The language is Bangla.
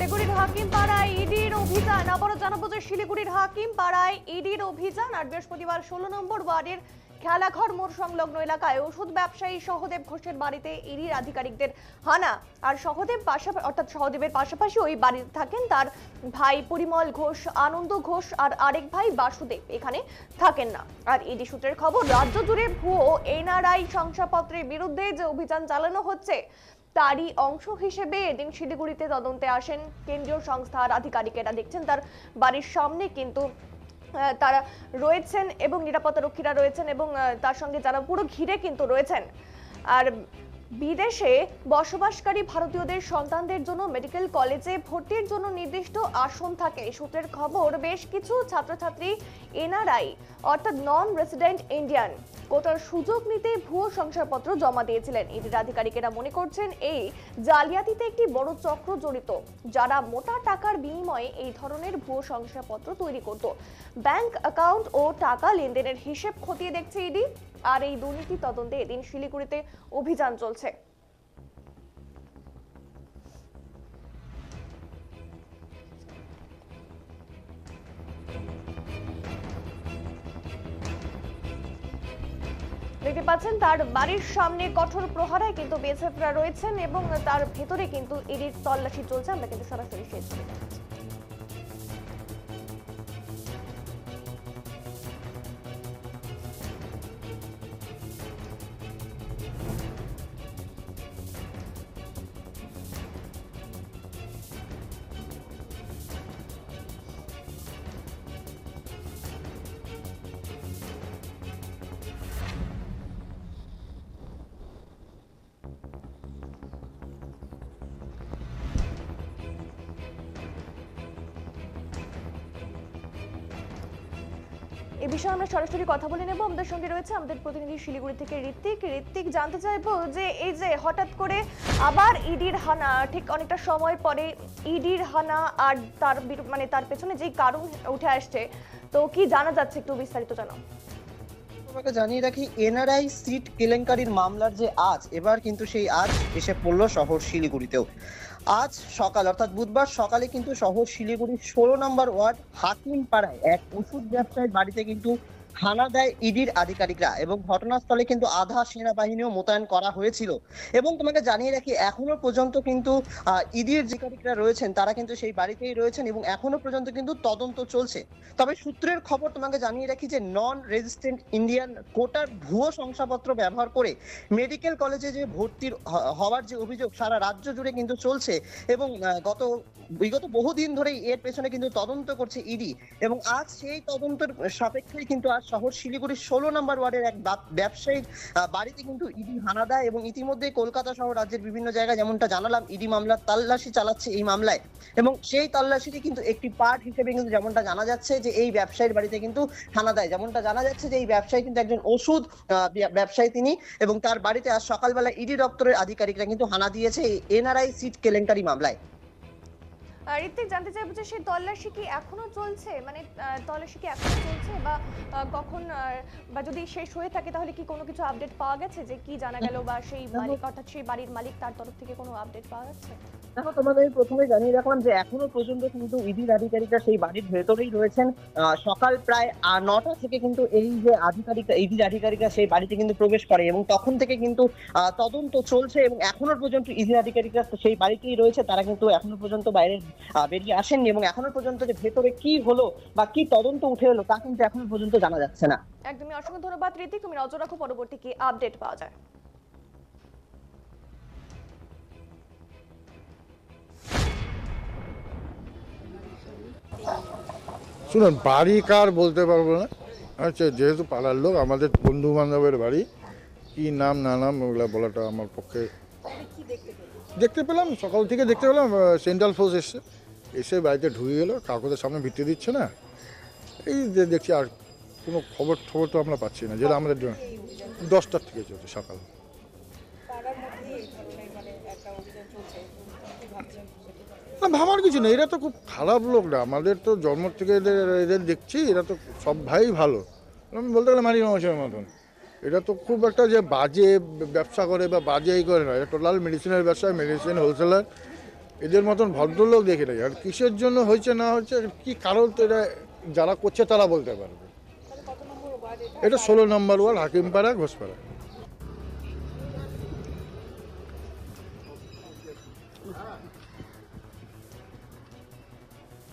শিলিগুড়ির হাকিম পাড়ায় ইডির অভিযান। আবারও জানাব যে শিলিগুড়ির হাকিম পাড়ায় ইডির অভিযান। আর বৃহস্পতিবার ষোলো নম্বর ওয়ার্ডের খেলাঘর মোড় সংলগ্ন এলাকায় ওষুধ ব্যবসায়ী সহদেব ঘোষের বাড়িতে ইডির আধিকারিকদের হানা। আর সহদেব পাশাপাশি অর্থাৎ সহদেবের পাশাপাশি ওই বাড়িতে থাকেন তার ভাই পরিমল ঘোষ, আনন্দ ঘোষ আর আরেক ভাই বাসুদেব। এখানে থাকেন না। আর ইডি সূত্রের খবর, রাজ্য জুড়ে ভুয়ো এনআরআই শংসাপত্রের বিরুদ্ধে যে অভিযান চালানো হচ্ছে তারই অংশ হিসেবে এদিন শিলিগুড়িতে তদন্তে আসেন কেন্দ্রীয় সংস্থার আধিকারিকেরা। দেখছেন তার বাড়ির সামনে কিন্তু তারা রয়েছেন এবং নিরাপত্তা রক্ষীরা রয়েছেন এবং তার সঙ্গে যারা পুরো ঘিরে কিন্তু রয়েছেন। আর বিদেশে বসবাসকারী ভারতীয়দের সন্তানদের জন্য মেডিকেল কলেজে ভর্তির জন্য নির্দিষ্ট আসন থাকে। সূত্রের খবর, বেশ কিছু ছাত্রছাত্রী এনআরআই, অর্থাৎ নন রেসিডেন্ট ইন্ডিয়ান কোটার সুযোগ নিতে ভুয়ো শংসাপত্র জমা দিয়েছিলেন। ইডির আধিকারিকেরা মনে করছেন, এই জালিয়াতিতে একটি বড় চক্র জড়িত, যারা মোটা টাকার বিনিময়ে এই ধরনের ভুয়ো শংসাপত্র তৈরি করত। ব্যাংক অ্যাকাউন্ট ও টাকা লেনদেনের হিসেব খতিয়ে দেখছে ইডি। আর এই দুর্নীতি তদন্তে এদিন শিলিগুড়িতে অভিযান চলছে। দেখতে পাচ্ছেন, তার বাড়ির সামনে কঠোর প্রহারায় কিন্তু বিএসএফরা রয়েছেন এবং তার ভেতরে কিন্তু ইডির তল্লাশি চলছে। আমরা কিন্তু সরাসরি সেই এ বিষয়ে আমরা সরাসরি কথা বলে নেব। আমাদের সঙ্গে রয়েছে আমাদের প্রতিনিধি শিলিগুড়ি থেকে ঋত্বিক। ঋত্বিক, জানতে চাইব যে এই যে হঠাৎ করে আবার ইডির হানা, ঠিক অনেকটা সময় পরে ইডির হানা আর তার মানে তার পেছনে যেই কারণ উঠে আসছে, তো কি জানা যাচ্ছে একটু বিস্তারিত জানাও। তোমাকে জানিয়ে রাখি, এনআরআই সিট কেলেঙ্কারির মামলার যে আজ, এবার কিন্তু সেই আজ এসে পড়ল শহর শিলিগুড়িতেও। আজ সকাল, অর্থাৎ বুধবার সকালে কিন্তু শহর শিলিগুড়ির ষোলো নম্বর ওয়ার্ড হাকিম পাড়ায় এক ওষুধ ব্যবসায়ীর বাড়িতে কিন্তু হানা দেয় ইডির আধিকারিকরা এবং ঘটনাস্থলে কিন্তু আধা সেনাবাহিনীও মোতায়েন করা হয়েছিল। এবং তোমাকে জানিয়ে রাখি, এখনও পর্যন্ত কিন্তু ইডির আধিকারিকরা রয়েছেন, তারা কিন্তু সেই বাড়িতেই রয়েছেন এবং এখনও পর্যন্ত কিন্তু তদন্ত চলছে। তবে সূত্রের খবর তোমাকে জানিয়ে রাখি যে নন রেজিস্ট্যান্ট ইন্ডিয়ান কোটার ভুয়ো শংসাপত্র ব্যবহার করে মেডিকেল কলেজে যে ভর্তির হওয়ার যে অভিযোগ, সারা রাজ্য জুড়ে কিন্তু চলছে এবং গত, বিগত বহুদিন ধরেই এর পেছনে কিন্তু তদন্ত করছে ইডি। এবং আজ সেই তদন্তের সাপেক্ষেই কিন্তু আজ শহর শিলিগুড়ির ষোলো নম্বর ওয়ার্ডের এক ব্যবসায়িক বাড়িতে কিন্তু ইডি হানা দেয় এবং ইতিমধ্যে কলকাতা সহ রাজ্যের বিভিন্ন জায়গায় যেমনটা জানালাম, ইডি মামলার তাল্লাশি চালাচ্ছে এই মামলায়। এবং সেই তল্লাশিটি কিন্তু একটি পার্ট হিসেবে কিন্তু যেমনটা জানা যাচ্ছে যে এই ব্যবসায়ীর বাড়িতে কিন্তু হানা দেয়। যেমনটা জানা যাচ্ছে যে এই ব্যবসায়ী কিন্তু একজন ওষুধ ব্যবসায়ী তিনি এবং তার বাড়িতে আজ সকালবেলা ইডি দপ্তরের আধিকারিকরা কিন্তু হানা দিয়েছে এনআরআই সিট কেলেঙ্কারি মামলায়। ঋত্বিক জানতে চাইব যে সেই তল্লাশি কি এখনও চলছে? মানে তল্লাশি কি এখনও চলছে? বা কখন বা যদি শেষ হয়ে থাকে তাহলে কি কোনো কিছু আপডেট পাওয়া গেছে? যে কি জানা গেল বা সেই মালিক অর্থাৎ সেই বাড়ির মালিক তার তরফ থেকে কোনো আপডেট পাওয়া যাচ্ছে দেখো তোমাদের প্রথমে জানিয়ে রাখলাম যে এখনও পর্যন্ত কিন্তু ইডির আধিকারিকরা সেই বাড়ির ভেতরেই রয়েছেন। সকাল প্রায় নটা থেকে কিন্তু এই যে আধিকারিকরা ইডির আধিকারিকরা সেই বাড়িতে কিন্তু প্রবেশ করে এবং তখন থেকে কিন্তু তদন্ত চলছে এবং এখনও পর্যন্ত ইডির আধিকারিকরা সেই বাড়িতেই রয়েছে। তারা কিন্তু এখনও পর্যন্ত বাইরে আহ, বেরিয়ে আসেননি এবং এখনও পর্যন্ত যে ভেতরে কি হলো বা কি তদন্ত উঠে এলো তা কিন্তু এখনও পর্যন্ত জানা যাচ্ছে না। একদমই অসংখ্য ধন্যবাদ ঋতিক। তুমি নজর রাখো পরবর্তী কি আপডেট পাওয়া যায়। শুনুন বাড়ি কার বলতে পারব না? আচ্ছা যেহেতু পাড়ার লোক আমাদের বন্ধু বান্ধবের বাড়ি। কি নাম না নাম ওগুলো বলাটা আমার পক্ষে দেখতে পেলাম? সকাল থেকে দেখতে পেলাম সেন্ট্রাল ফোর্স এসছে। এসে বাড়িতে ঢুকে গেলো কাকুদের সামনে ভিত্তি দিচ্ছে না। এই যে দেখছি আর কোনো খবর খবর তো আমরা পাচ্ছি না যেটা আমাদের দশটার থেকে চলছে সকাল। না ভাবার কিছু নেই এরা তো খুব খারাপ লোক না। আমাদের তো জন্ম থেকে এদের এদের দেখছি এরা তো সব ভাই ভালো। আমি বলতে গেলে মারি মানুষের মতন। এটা তো খুব একটা যে বাজে ব্যবসা করে বা বাজে এই করে না। এটা টোটাল মেডিসিনের ব্যবসা, মেডিসিন হোলসেলার এদের মতন ভদ্রলোক দেখে নাই। আর কিসের জন্য হয়েছে, না হয়েছে কি কারণ তো এটা যারা করছে তারা বলতে পারবে। এটা ষোলো নম্বর ওয়ার্ড, হাকিমপাড়া, ঘোষপাড়া।